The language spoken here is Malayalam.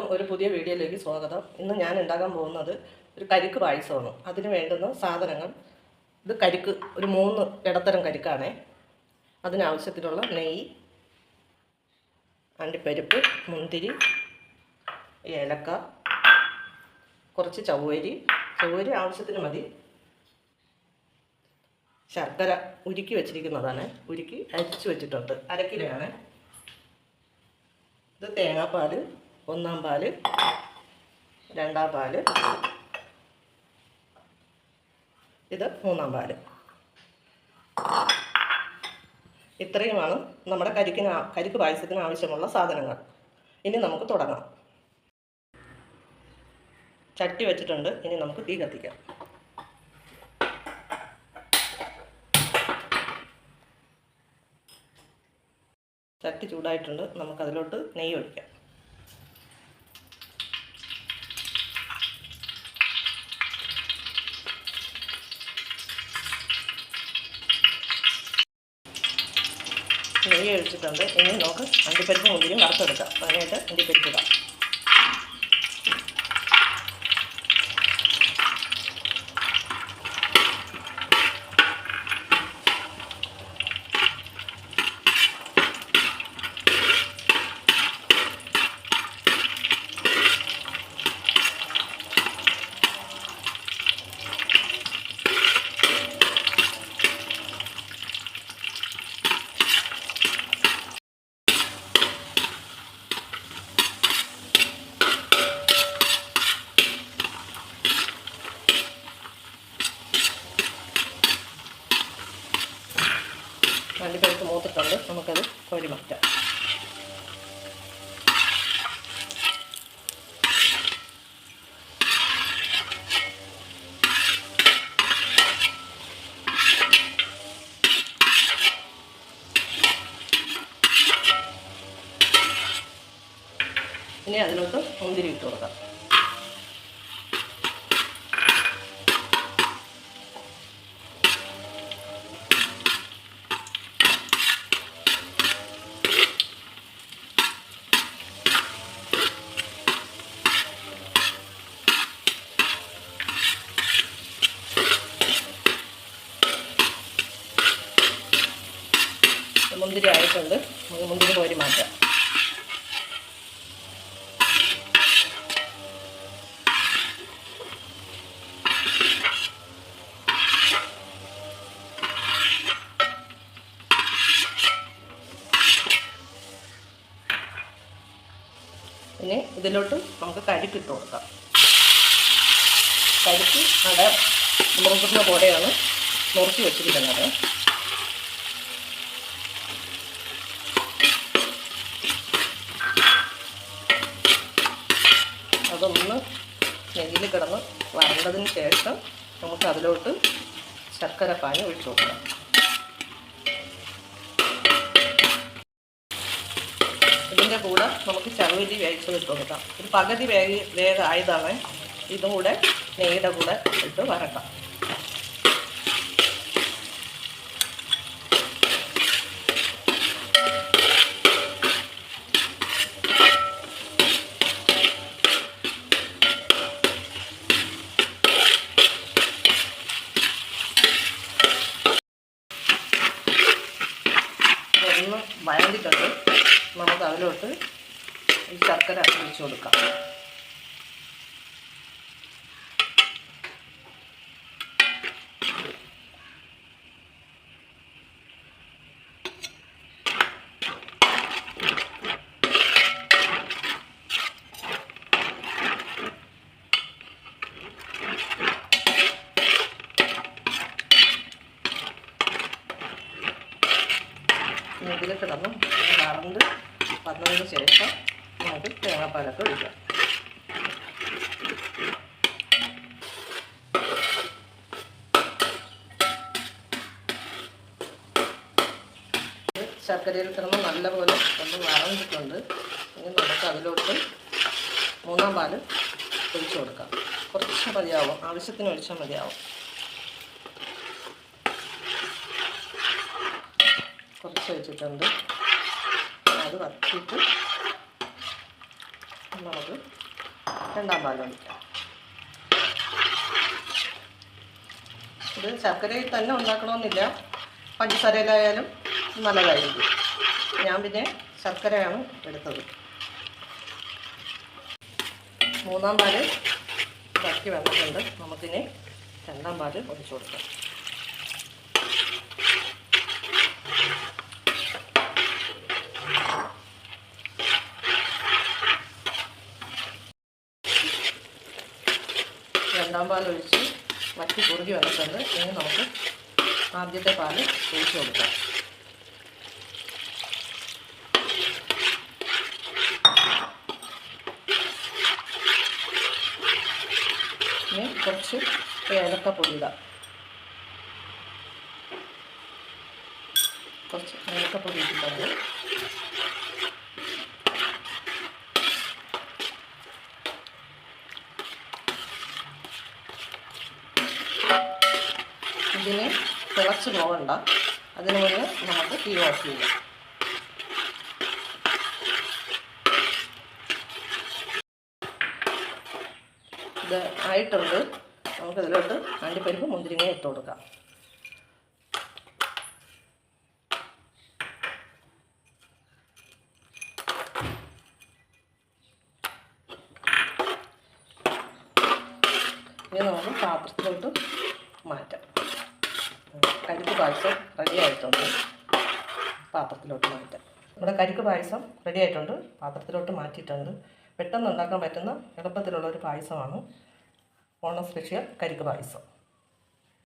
എല്ലാവർക്കും ഒരു പുതിയ വീഡിയോയിലേക്ക് സ്വാഗതം. ഇന്ന് ഞാൻ ഉണ്ടാക്കാൻ പോകുന്നത് ഒരു കരിക്ക് പായസമാണ്. അതിന് വേണ്ടുന്ന സാധനങ്ങൾ ഇത് കരിക്ക് ഒരു മൂന്ന് ഇടത്തരം കരിക്കാണേ. അതിനാവശ്യത്തിനുള്ള നെയ്യ് അണ്ടിപ്പരിപ്പ് മുന്തിരി ഏലക്ക കുറച്ച് ചവ്വരി. ചവ്വരി ആവശ്യത്തിന് മതി. ശർക്കര ഉരുക്കി വെച്ചിരിക്കുന്നതാണ്. ഉരുക്കി അരിച്ചു വെച്ചിട്ടുണ്ട്. അരക്കിലാണ് ഇത് തേങ്ങാപ്പാൽ ഒന്നാം പാൽ രണ്ടാം പാൽ ഇത് മൂന്നാം പാൽ. ഇത്രയുമാണ് നമ്മുടെ കരിക്കിന് കരിക്ക് പായസത്തിന് ആവശ്യമുള്ള സാധനങ്ങൾ. ഇനി നമുക്ക് തുടങ്ങാം. ചട്ടി വെച്ചിട്ടുണ്ട്. ഇനി നമുക്ക് തീ കത്തിക്കാം. ചട്ടി ചൂടായിട്ടുണ്ട്. നമുക്കതിലോട്ട് നെയ്യ് ഒഴിക്കാം നെയ്യ് ഒഴിച്ചിട്ടുണ്ട്. ഇനി നമുക്ക് അണ്ടിപ്പരിപ്പ് മുന്തിരിയും വറുത്തെടുക്കാം. അതിനായിട്ട് അണ്ടിപ്പരിപ്പ് ഇടാം അണ്ടിപ്പരിപ്പ് മൂത്തിട്ടുണ്ട് നമുക്കത് കോരി ഇനി അതിലോട്ട് മുന്തിരി ഇട്ട് കൊടുക്കാം. മുന്തിരി ആയിട്ടുണ്ട്. മുന്തിരി കോരി മാറ്റാം. ഇനി ഇതിലോട്ട് നമുക്ക് കരിക്ക് ഇട്ട് കൊടുക്കാം. കരിക്ക് അവിടെ മുറുകുന്ന പോലെയാണ് നുറുക്കി വെച്ചിരിക്കുന്നത്. നെയ്യിൽ കിടന്ന് വരണ്ടതിന് ശേഷം നമുക്ക് അതിലോട്ട് ശർക്കര പാനി ഒഴിച്ചു കൊടുക്കാം. ഇതിന്റെ കൂടെ നമുക്ക് ചറുവരി വേവിച്ച് ഇട്ട് കൊടുക്കാം. ഒരു പകുതി വേഗ വേഗ ആയതാണ് ഇതും കൂടെ നെയ്യുടെ കൂടെ ഇട്ട് വരട്ടാം ഒന്ന് വഴണ്ടിട്ടുണ്ട് നമുക്ക് അതിലോട്ട് ഈ ശർക്കര ഒഴിച്ചു കൊടുക്കാം. ഇതിൽ കിടന്ന് വറണ്ട് വന്നതിന് ശേഷം നമുക്ക് തേങ്ങാപ്പാലൊക്കെ ഒഴിക്കാം. ശർക്കരയിൽ കിടന്ന് നല്ലപോലെ ഒന്ന് വറന്നിട്ടുണ്ട്. ഇനി നമുക്ക് അതിലോട്ട് മൂന്നാം പാൽ ഒഴിച്ചു കൊടുക്കാം. കുറച്ച് മതിയാവും. ആവശ്യത്തിന് ഒഴിച്ചാൽ മതിയാവും. കുറച്ച് വെച്ചിട്ടുണ്ട്. അത് വറുത്തിട്ട് നമുക്ക് രണ്ടാം പാൽ ഒഴിക്കാം ഇത് ശർക്കരയിൽ തന്നെ ഉണ്ടാക്കണമെന്നില്ല. പഞ്ചസാരയിലായാലും നല്ലതായിരിക്കും. ഞാൻ പിന്നെ ശർക്കരയാണ് എടുത്തത്. മൂന്നാം പാൽ ഇറക്കി വന്നിട്ടുണ്ട്. നമുക്കിനി രണ്ടാം പാൽ ഒഴിച്ചു കൊടുക്കാം. രണ്ടാം പാൽ ഒഴിച്ച് വറ്റി കുറുകി വന്നിട്ടുണ്ട്. ഇനി നമുക്ക് ആദ്യത്തെ പാൽ ഒഴിച്ചു കൊടുക്കാം. ഇനി കുറച്ച് ഏലക്കപ്പൊടി ഇടാം കുറച്ച് ഏലക്കപ്പൊടി ഇട്ടിട്ടുണ്ട്. ഇതിന് തിളച്ച് പോകണ്ട അതിന് മുന്നേ നമുക്ക് തീ ഓഫ് ചെയ്യാം. ഇത് ആയിട്ടുണ്ട്. നമുക്കിതിലോട്ട് അണ്ടിപ്പരിപ്പ് മുന്തിരിങ്ങ ഇട്ട് കൊടുക്കാം. ഇനി നമുക്ക് പാത്രത്തിലോട്ട് മാറ്റാം. കരിക്ക് പായസം റെഡി ആയിട്ടുണ്ട്. പാത്രത്തിലോട്ട് മാറ്റാം നമ്മുടെ കരിക്ക് പായസം റെഡി ആയിട്ടുണ്ട്. പാത്രത്തിലോട്ട് മാറ്റിയിട്ടുണ്ട്. പെട്ടെന്ന് ഉണ്ടാക്കാൻ പറ്റുന്ന എളുപ്പത്തിലുള്ള ഒരു പായസമാണ്. ഓണം സ്പെഷ്യൽ കരിക്ക് പായസം.